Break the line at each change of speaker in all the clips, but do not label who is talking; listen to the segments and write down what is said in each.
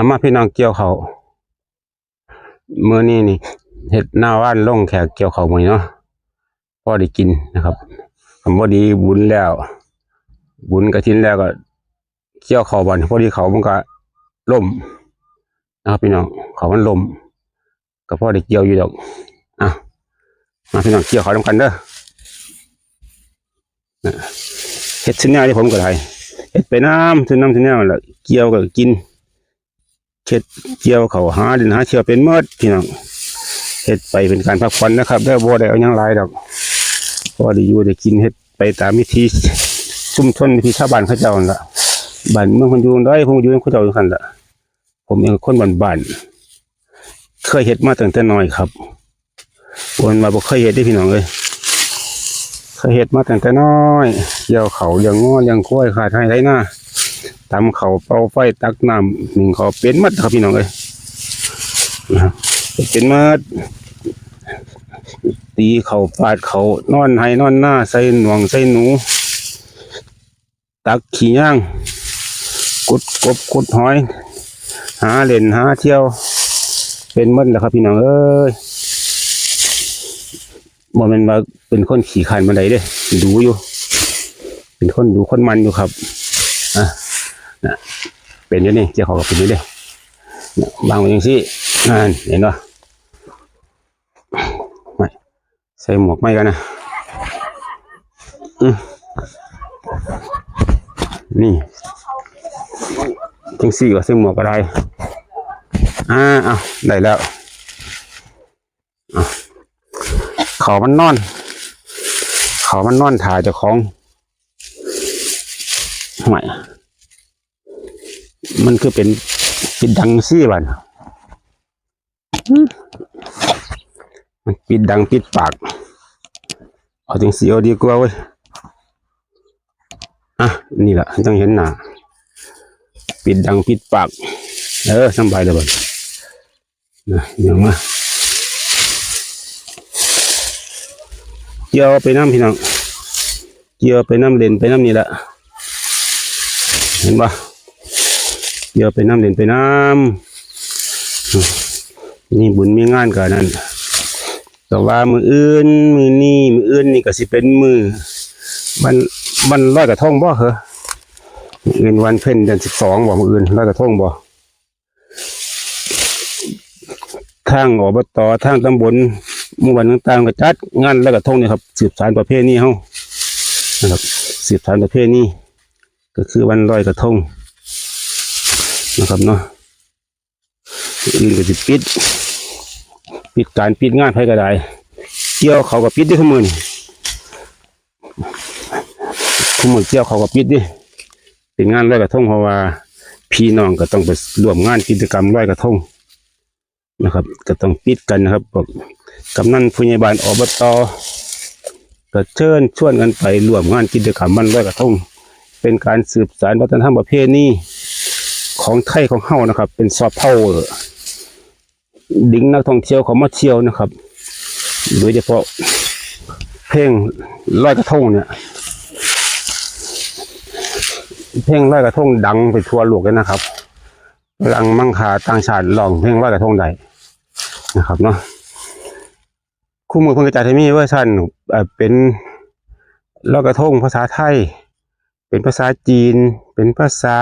อามาพี่น้องเกี่ยวเขาวมื้อนี้นี่เฮ็ดหน้าว่านลงแขกเกี่ยวเขาวมื้อนี้เนาะพอได้กินนะครับคำว่าดีบุญแล้ว บุญกระถินแล้วก็เกี่ยวเขาบันพอดีเขามันก็ล่มนะครับพี่น้องเขามันล่มก็พอได้เกี่ยวอยู่ดอกอะมาพี่น้องเกี่ยวเขาทำกันเด้อะเฮ็ดชิ้นแนวที่ผมก็ได้เฮ็ดไปน้ำชิ้นน้ำชิ้นแนวแหละเกี่ยวก็กิน เช็ดเกี่ยวเขาหาดินหาเชือเป็นเมื่อพี่น้องเฮ็ดไปเป็นการพักผ่อนนะครับได้บ่ได้เอายังหลายดอกพอได้อยู่ได้กินเฮ็ดไปตามวิธีชุมชนวิธีชาวบ้านเขาเจ้าล่ะบ้านเมืองคนอยู่ได้ผมอยู่เขาเจ้าอยู่คั่นล่ะผมเองคนบ้านๆเคยเฮ็ดมาตั้งแต่น้อยครับวนมาบ่เคยเฮ็ดได้พี่น้องเอ้ยเคยเฮ็ดมาตั้งแต่น้อยเกี่ยวเขาเลี้ยงงอเลี้ยงกล้วยขาดให้ไรหน้า ตำเขาเป่าไฟตักน้ำหนึ่งเขาเป็นมัดครับพี่น้องเอ้ยนะครับเป็นมัดตีเขาปาดเขานอนให้นอนหน้าใส่หน่วงใส่หนู ตักขี้ย่าง กุดกบกุดหอย หาเล่นหาเที่ยว เป็นมัดแหล้วครับพี่น้องเอ้ยบ่แมันมาเป็นคนขี่ขันมาไดเด้ดูอยู่ เป็นคนดูคนมันอยู่ครับอะ เป็นอยู่นี่เจ้าของก็เป็นอยู่เด้บางวันยังสินั่นเห็นป่ะไม่ใส่หมวกไม่กันนะนี่จังสี่ก็ใส่หมวกก็ได้อ่าเอาได้แล้วเอาเขามันนอน เขามันนอนถ่ายเจ้าของไม่ มันคือเป็นปิดดังซี่บันมันปิดดังปิดปาก เอาถึงสีเอาดีกว่าเว้ย อะ นี่แหละต้องเห็นหนาปิดดังปิดปาก เออสบายเลยบันนะอย่างมาเกี่ยวไปน้ำพี่น้องเกี่ยวไปน้ำเล่นไปน้ำนี่แหละเห็นปะ เดี๋ยวไปน้ำเด่นไปน้ำนี่บุญมีงานกันนั่นแต่ว่ามืออื่น มือนี่มืออื่นนี่ก็สิเป็นมือมันมันร้อยกระทงบ่เหรอมือนวันเพ็ญเดือนสิบสองบ่มืออื่นร้อยกระทงบ่ทางอบตทางตำบลมู่บ้านต่างๆก็จัดงานร้อยกระทงเนี่ยครับสืบสานประเพณีเฮานะครับสืบสานประเพณีก็คือวันร้อยกระทง นะครับเนาะอื่นก็จะปิด ปิดการปิดงานให้ก็ได้เกี่ยวเขาก็ปิดด้วยขมือนี่ขมือเกี่ยวเขาก็ปิดดิเป็นงานร้อยกระทงเพราะว่า พี่น้องก็ต้องไปร่วมงานกิจกรรมร้อยกระทงนะครับ ก็ต้องปิดกันนะครับบอกกำนันผู้ใหญ่บ้านอบตก็เชิญชวนกันไปร่วมงานกิจกรรมวันร้อยกระทง เป็นการสืบสานวัฒนธรรมประเพณี ของไทยของเฮานะครับ เป็นซอฟต์พาวเวอร์ดึงนักท่องเที่ยวเขามาเที่ยวนะครับ โดยเฉพาะเพลงลอยกระทงเนี่ย เพลงลอยกระทงดังไปทั่วโลกเลยนะครับกำลังมังคาต่างชาติลองเพลงลอยกระทงใดนะครับเนาะคู่มือเพิ่งกระจายที่มีเวอร์ชันเอ่อเป็นลอยกระทงภาษาไทย เป็นภาษาจีน เป็นภาษา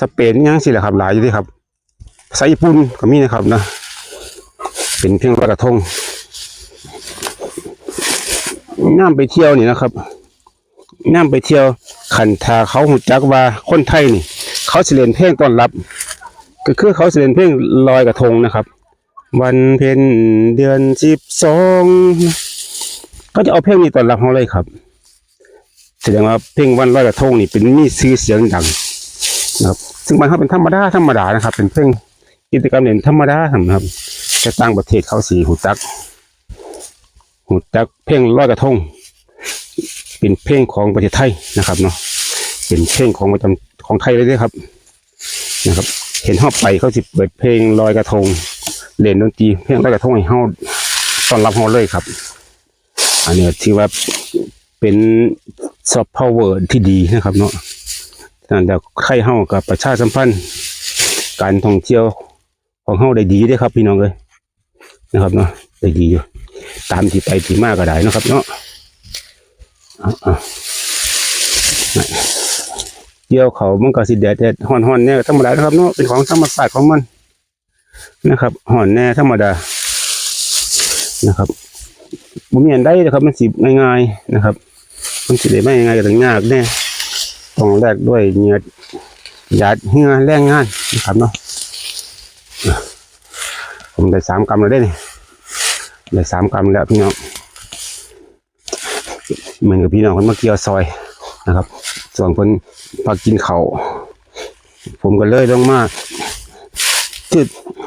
สเปนยังสิแหละครับหลายอยู่ที่ครับภาษาญี่ปุ่นก็มีนะครับนะ เป็นเพียงลอยกระทงน้ำไปเที่ยวนี่นะครับน้ำไปเที่ยวขันทาเขาหูจักว่าคนไทยนี่ เขาสิเล่นเพลงต้อนรับ ก็คือเขาสิเล่นเพลงลอยกระทงนะครับ วันเพ็ญเดือนสิบสองเขาจะเอาเพลงนี้ต้อนรับเขาเลยครับ แสดงว่าเพลงวันลอยกระทงนี่เป็นมีชื่อเสียงดัง นะครับซึ่งมันเขาเป็นธรรมดาธรรมดานะครับ เป็นเพลงกิจกรรมเด่นธรรมดาครับแต่ต่างประเทศเขาสีหูจักหูจักเพลงลอยกระทงเป็นเพลงของประเทศไทยนะครับเนาะเป็นเพลงของประจำของไทยเลยเด้อครับนะครับ เห็นเขาไปเขาสิเปิดเพลงลอยกระทงเล่นดนตรีเพลงลอยกระทงให้เขาต้อนรับเขาเลยครับ อันนี้ถือว่าเป็นซอฟต์พาวเวอร์ที่ดีนะครับเนาะ นั่นแล้วใครเฮากับประชาสัมพันธ์ การท่องเที่ยวของเฮาได้ดีด้อครับ พี่น้องเอ้ยนะครับเนาะได้ดีอยู่ตามที่ไปที่มาก็ได้นะครับ เนาะเกี่ยวเขามันก็สิแดดแดดฮ้อนๆเนี่ยธรรมดานะครับเนาะเป็นของธรรมชาติของมันนะครับฮ้อนแน่ธรรมดานะครับบ่มีอันใดนะครับมันสิง่ายๆนะครับ มันสิได้ไม่ง่ายก็ต้องยากแน่ ต้องแลกด้วยเหงื่อหยาดเหงื่อแรงงานนะครับเนาะผมได้สามกรัมแล้วได้นี่ได้สามกรัมแล้วพี่น้องเหมือนกับพี่น้องคนมาเกี่ยวซอยนะครับ ส่วนคนพากินเขาวผมก็เลยต้องมาคือ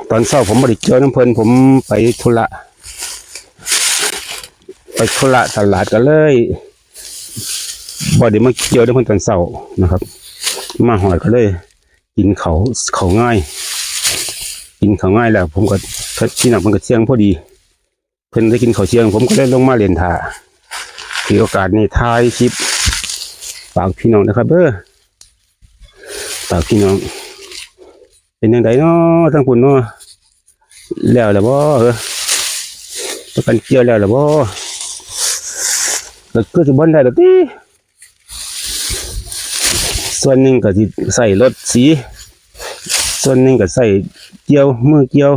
ตอนเช้าผมบริเกียวน้ำเพลินผมไปธุระไปธุระตลาดก็เลย บ่ได้มาเกี่ยวน้เพลินตอนเช้านะครับ มาหอยก็เลยกินเขาเขาง่าย กินเขาง่ายแล้ว ผมก็ที่หนักมันก็เชียงพอดี เพิ่นได้กินเขาเชียง ผมก็เลยลงมาเรียนท่าถือโอกาสนี้ท้ายคลิปฝากพี่น้องนะครับเด้อฝากพี่น้อง เป็นยังไงเนาะทั้งคุณเนาะแล้วแล้วบ่เออประกันเกี่ยวแล้วแล้วบ่แล้วก็สิบ่ได้ดอกติ ส่วนหนึ่งก็สิใส่รถสี ส่วนหนึ่งก็ใส่เกี่ยวมือเกี่ยว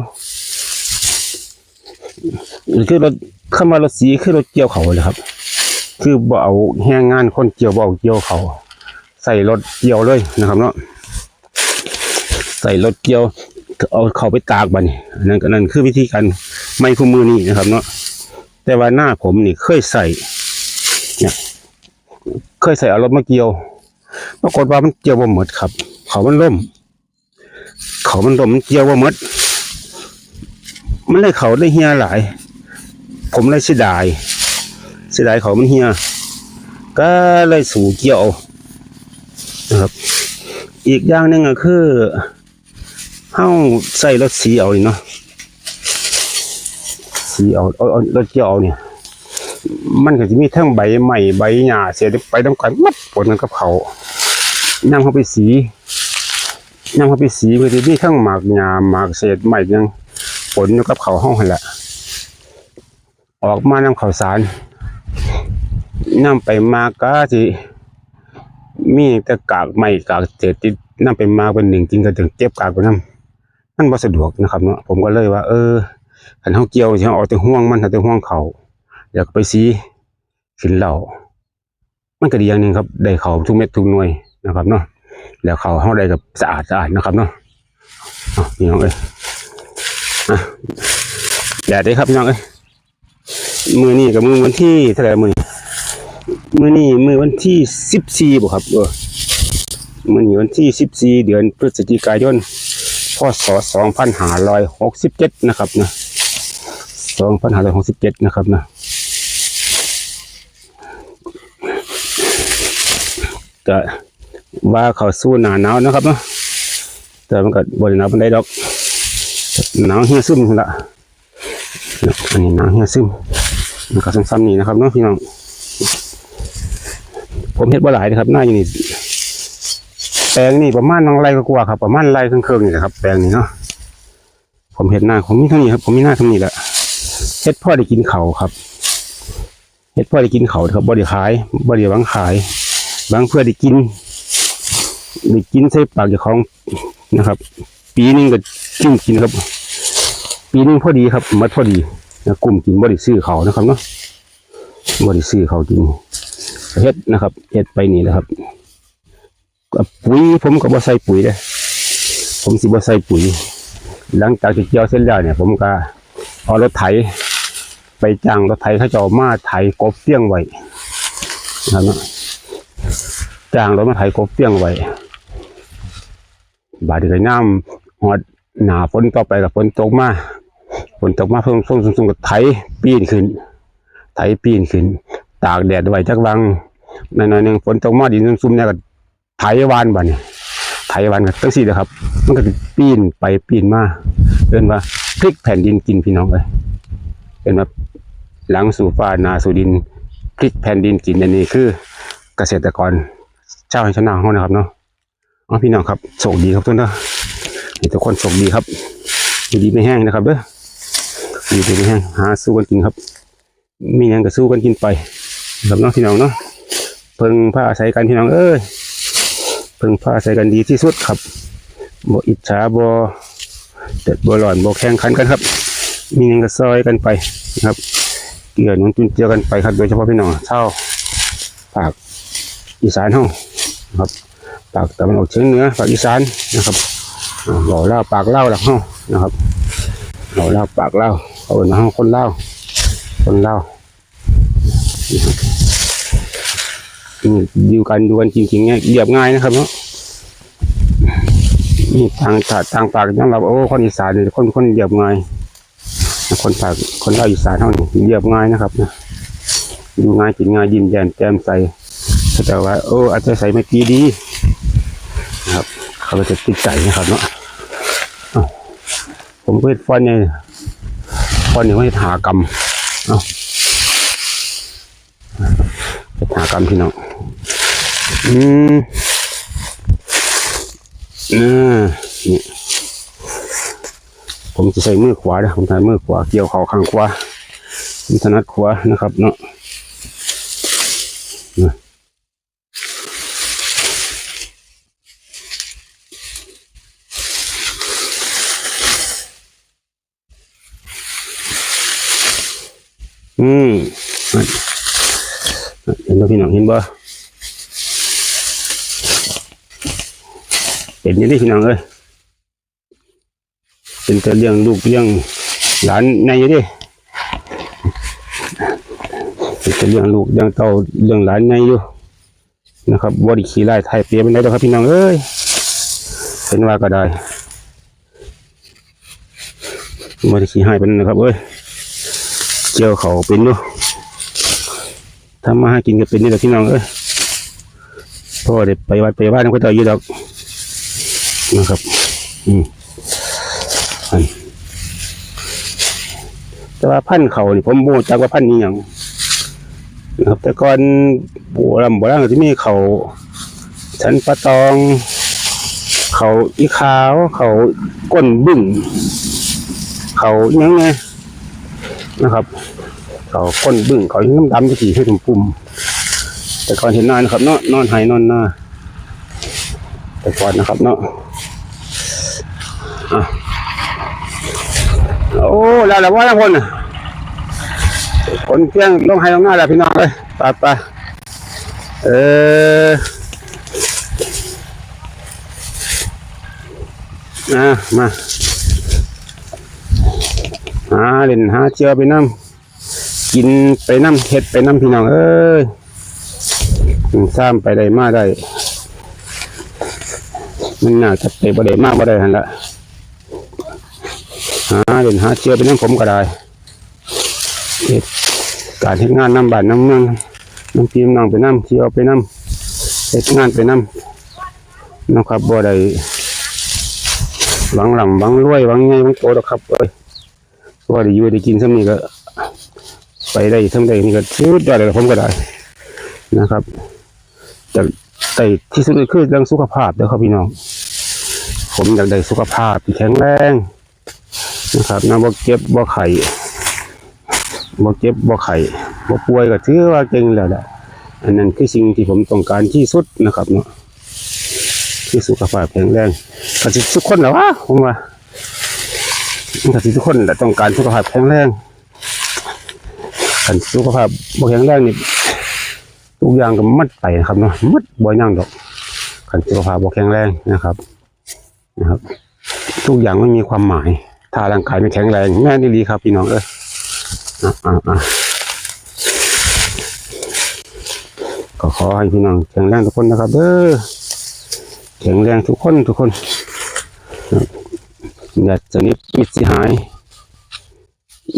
คือรถเข้ามารถสีคือรถเกี่ยวเขาเลยครับ คือบ่เอาแรงงานคนเกี่ยวบ่เอาเกี่ยวเขาใส่รถเกี่ยวเลยนะครับเนาะใส่รถเกี่ยวเอาเขาไปตากบันนนั่นก็นั่นคือวิธีการไม่คู่มือนี่นะครับ เนาะแต่ว่าหน้าผมนี่เคยใส่เนี่ยเคยใส่เอารถมาเกี่ยว ปรากฏว่ามันเกี่ยวบ่หมดครับ เขามันล่ม เขามันล่มเกี่ยวบ่หมด มันเลยเขาได้เฮียหลาย ผมเลยเสียดายเสียดายเขามันเฮียก็เลยสู่เกี่ยวนะครับ อีกอย่างหนึ่งก็คือเฮาใส่รถสีเอาเนาะสีเอาเอาเอารถเกี่ยวเนี่ย มันก็จะมีทั้งใบใหม่ใบหญ้าเสียไปต้องกันมัดปนกันกับเขานำเข้าไปสีนำเข้าไปสีก็จะมีทั้งหมากหญ้าหมากเศษใหม่ยังปนอยู่กับเขาห้องหั่นแหละออกมานำข้าวสารนำไปมาก็สิมีแต่กากใหม่กากเศษที่นำไปมาเป็นหนึ่งจริงก็ถึงเจ็บกากกว่านั้นมันบ่สะดวกนะครับเนาะผมก็เลยว่า เออขันเฮาเกี่ยวสิเฮาเอาแต่ห่วงมันเอาแต่ห่วงเขา อยากไปสีขึ้นเหล่ามันก็ดีอย่างหนึ่งครับ ได้เขาทุกเม็ดทุกหน่วยนะครับเนาะแล้วเขาเฮาได้กับสะอาดสะอาดนะครับเนาะเอาพี่น้องเอ้ยอะแดดเด้ครับพี่น้องเอ้ยมือนี่กับมือวันที่เท่าไหร่มือมือนี่มือวันที่สิบสี่บ่ครับเออมือนี่วันที่สิบสี่เดือนพฤศจิกายนพศสองพันห้าร้อยหกสิบเจ็ดนะครับนะสองพันห้าร้อยหกสิบเจ็ดนะครับนะ ก็ว่าเขาสู้หนาหนาวนะครับเนาะแต่มันก็บริหนาวเป็นได้ดอกหนาวเฮียซึมนั่นละนะอันนี้หนาวเฮียซึมมันก็ซ้ำๆนี่นะครับเนาะพี่น้องผมเฮ็ดบ่หลายนะครับหน้าอยู่นี่แปลงนี่ประมาณนังไรก็กว่าครับประมาณไรเครึ่องๆนี่แหละครับ แปลงนี่เนาะผมเฮ็ดหน้าผมมีเท่านี้ครับ ผมมีหน้าเท่านี้แหละเฮ็ดพ่อได้กินเขาครับเฮ็ดพ่อได้กินเขาครับบ่ได้ขายบ่ได้หวังขาย บางเพื่อได้กินได้กินใส่ปากเจ้าของนะครับ ปีนึงก็จิ้มกินครับ ปีนึงพอดีครับมัดพอดีนะกลุ่มกินบริซื้อเขานะครับเนาะบริซื้อเขากินเฮ็ดนะครับเฮ็ดไปนี่แหละครับปุ๋ยผมก็บ่ใส่ปุ๋ยเลยผมสิบ่ใส่ปุ๋ย หลังจากที่เกี่ยวเสร็จแล้วเนี่ย ผมก็เอารถไถ ไปจ้างรถไถเขาจะเอามาไถกบเฟี้ยงไว้นะครับเนาะ จ้างรถมาไถกบเปี้ยงไว้ บาดนี้ก็น้ำหอดหนาฝนต่อไปกับฝนตกมาฝนตกมาเพิ่งส่งส่งกับไถปีนขึ้น ไถปีนขึ้น ตากแดดไว้จักวังหน่อยๆหนึ่งฝนตกมาดินซุ่มๆเนี่ยก็ไถวานบ่เนี่ยไถวานกันตั้งสี่นะครับ มันก็ปีนไปปีนมาเอินว่าพลิกแผ่นดินกินพี่น้องเลยเป็นว่าหลังสู่ฟ้านาสู่ดินพลิกแผ่นดินกินอันนี้คือเกษตรกร ชาวไร่ชนาของเรานะครับเนาะอ๋อพี่น้องครับโชคดีครับทุกท่านนะให้ทุกคนโชคดีครับดีไม่แห้งนะครับเด้อดีไม่แห้งหาสู้กันกินครับ มีหยังก็สู้กันกินไปครับน้องพี่น้องเนาะเพิ่งผ้าอาศัยกันพี่น้องเอ้ยเพิ่งผ้าอาศัยกันดีที่สุดครับบ่อิจฉาบ่เด็ดบ่หลอนบ่แข่งขันกันครับ มีหยังก็ซอยกันไปนะครับเกี่ยวนุนจุนเจือกันไปครับโดยเฉพาะพี่น้องชาวภาคอีสานเฮา นะครับภาคตะวันออกเฉียงเหนือภาคอีสานนะครับหล่อเล่าปากเล่าหลักเฮานะครับหล่อเล่าปากเล่าเอาเป็นเฮาคนเล่าคนเล่านี่ดูกันดูกันจริงๆเนี่ยเรียบง่ายนะครับเนาะนี่ทางถาดทางปากยังเราโอ้คนอีสานเนี่ยคนคนเรียบง่ายคนภาคคนเล่าอีสานเท่านี้เรียบง่ายนะครับนะดูง่ายกินง่ายยิ้มแย้มแจ่มใส แต่ว่าโอ้อาจจะใส่ไม่ดีดีนะครับเขาจะติดใจนะครับเนาะผมเห็นฟอนเนี่ยฟอนเนี่ยว่าเฮ็ดหากรรมเอ้าหากรรมพี่น้องอืมอ่นี่ผมจะใส่มือขวานะผมใช้มือขวาเกี่ยวเข่าข้างขวาผมถนัดขวานะครับ เนาะนะอืมนั่น นบ่พี่น้องเห็นบ่เห็นยังได้พี่น้องเอ้ยเป็นแต่เลี้ยงลูกเลี้ยงหลานในอยู่ดิเป็นเลี้ยงลูกเลี้ยงเต่าเลี้ยงหลานในอยู่นะครับบไดิขี่ไล่ไทยเปียเป็นไรหรอครับพี่น้องเอ้ยเป็นว่าก็ได้บไดิขี่ให้เป็นนะครับเอ้ยเจียวเขาเป็นอยู่ ทำมาให้กินก็เป็นนี่แหละพี่น้องเอ้ยพ่อเด็ไปวัดไปบ้านก็ต่อยู่ดอกนะครับ อืมแต่ว่าพันเขานี่ผมบูจักว่าพันนี้อย่างนะครับ แต่ก่อนโบราณโบราณก็จะมีเขาชั้นปลาตอง เขาอีขาว เขาก้นบึ้งเขายังไงนะครับ เขาก้นบึ้งเขาน้ำดำจะขี่ให้ถุมปุ่ม แต่ก่อนเห็นนานครับเนาะนอนหายนอนหน้า แต่ก่อนนะครับเนาะโอ้แล้วแล้วว่าแล้วคนคนเพียงลงให้ลงหน้าแล้วพี่น้องเลยปไปเอออะมาหาเล่นหาเจียวไปน้ำ กินไปน้ำเห็ดไปน้ำพี่น้องเอ้ยซ้ำไปได้มาได้ มันน่าจะไปบ่ได้มากบ่ได้หันละหาเดินหาเชื่อเป็นน้ำผมก็ได้เฮ็ดการเฮ็ดงานน้ำบานน้ำเมืองน้ำพีน้ำนองไปน้ำเที่ยวไปน้ำเฮ็ดงานไปน้ำนะครับบ่ได้หวังหลังหวังรวยหวังไงหวังโตหรอกครับเอ้ยว่าได้อยู่ได้กินซ้ำนี่ก็ ไปได้ทั้งใดนี่ก็ชุดยอดเลยผมก็ได้นะครับแต่แต่ที่สุดคือเรื่องสุขภาพเด้อครับพี่น้อง ผมอยากได้สุขภาพที่แข็งแรงนะครับนะบ่เก็บบ่ไข่บ่เก็บบ่ไข่บ่ป่วยก็ถือว่าเก่งแล้วแหละอันนั้นคือสิ่งที่ผมต้องการที่สุดนะครับเนาะคือสุขภาพแข็งแรงก็สิทุกคนแหละวะผมว่าก็สิทุกคนแหละต้องการสุขภาพแข็งแรง คันสุขภาพบ่แข็งแรงนี่ทุกอย่างก็มัดไปนะครับเนาะมัดบ่ย่างดอกคันสุขภาพบ่แข็งแรงนะครับนะครับ ทุกอย่างไม่มีความหมาย ถ้าร่างกายไม่แข็งแรงแม่นี่ดีครับพี่น้องเอ้ยอะอะอะก็ขอให้พี่น้องแข็งแรงทุกคนนะครับเด้อแข็งแรงทุกคนทุกคนอย่าจะนิดมิตรสิหาย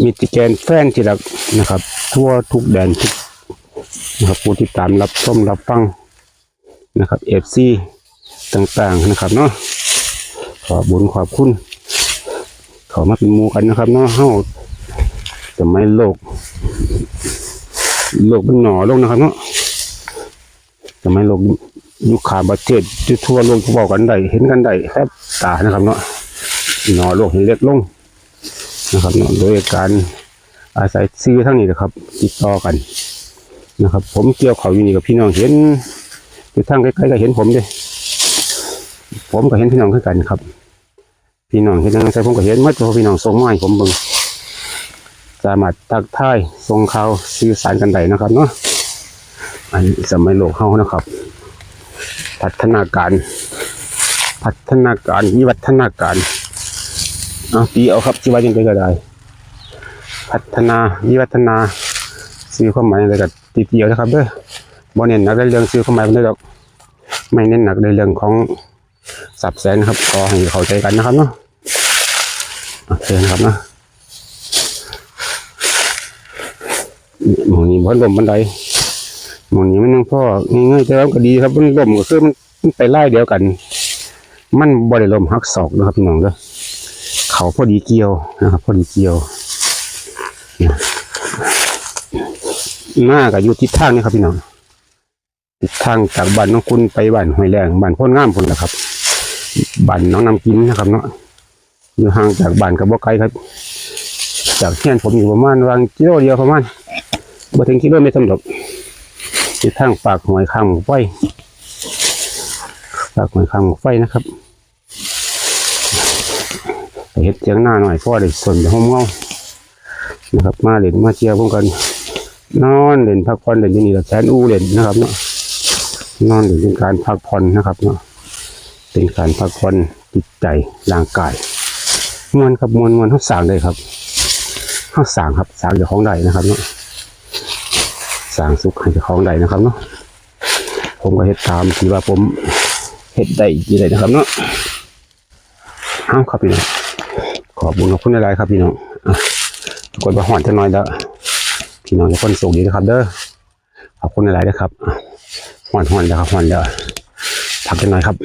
มิตรแกนแฟนที่รักนะครับ ทั่วทุกแดนทุกนะครับผู้ที่ตามรับชมรับฟังนะครับเอฟซีต่างๆนะครับเนาะขอบุญขอบคุณเขามาเป็นมูกันนะครับเนาะเฮาจะไม่โลก โลกมันหน่อลงนะครับเนาะสมัยโลกยุคขาประเทศจุดทั่วโลกบอกกันได้เห็นกันได้แค่ตานะครับเนาะหน่อโลกเห็นเล็กลงนะครับเนาะโดยการ อาศัยซื้อทั้งนี้นะครับ ติดต่อกันนะครับ ผมเกี่ยวเขาอยู่นี่กับพี่น้องเห็นอยู่ทางใกล้ๆก็เห็นผมด้วยผมก็เห็นพี่น้องคือกันครับ พี่น้องเห็นยังไงผมก็เห็นหมัดเพราะพี่น้องส่งมาให้ผมเบิ่งสามารถตักท้ายส่งข่าวสื่อสารกันได้นะครับเนาะอันนี้สมัยโลกเฮานะครับ พัฒนาการ พัฒนาการวิวัฒนาการเอาตีเอาครับที่ว่ายังไงก็ได้ พัฒนาวิวัฒนาซื้อความหมายอะไรกับตีเตียวนะครับเด้อบอเน้นหนักในเรื่องซื้อความหมายไม่ได้ดอกไม่เน้นหนักในเรื่องของสับแสนครับขอให้เข้าใจกันนะครับเนาะโอเคนะครับเนาะหมองนี้บนลมบันไดหมองนี้มันยังพ่อง่ายๆแต่ว่าก็ดีครับมันลมก็คือมันไปไล่เดียวกัน มันบริลมหักศอกนะครับพี่น้องเด้อเขาพอดีเกี่ยวนะครับ พอดีเกี่ยว หน้ากับอยู่ทิศทางนี่ครับพี่น้องทิศทางจากบ้านน้องคุณไปบ้านห้วยแรงบ้านพ้นงามพุ่นนะครับบ้านน้องนำกินนะครับ เนาะอยู่ห่างจากบ้านกับบ่ไกลครับ จากเฮียนผมอยู่ประมาณวางกิโลเดียวประมาณบ่ถึงกิโลเมตรสำหรับทิศทางปากหวยข้างไฟปากหวยข้างไฟนะครับเฮ็ดเจียงหน้าหน่อยเพราะว่าได้ส่วนจะห้มเงา นะครับ มาเล่นมาเชียร์พวกกัน นอนเล่นพักผ่อนเล่นอยู่นี่แหละแสนอูเล่นนะครับเนาะนอนหรือเป็นการพักผ่อนนะครับเนาะเป็นการพักผ่อนจิตใจร่างกายมวนครับมวนมวนเขาสั่งเลยครับเขาสั่งครับสั่งเจ้าของใดนะครับเนาะสั่งสุขให้เจ้าของใดนะครับเนาะผมก็เฮ็ดตามที่ว่าผมเฮ็ดได้ยี่ได้นะครับเนาะเอาครับพี่น้องขอบคุณขอบคุณอะไรครับพี่น้องอะ กดปหอนจะน้อยแล้วพี่น้องทุกคนสุขดีนะครับ เด้อขอบคุณอะไรนะครับอะหอนหอนแล้วครับหอนแล้วพักกันหน่อยครับ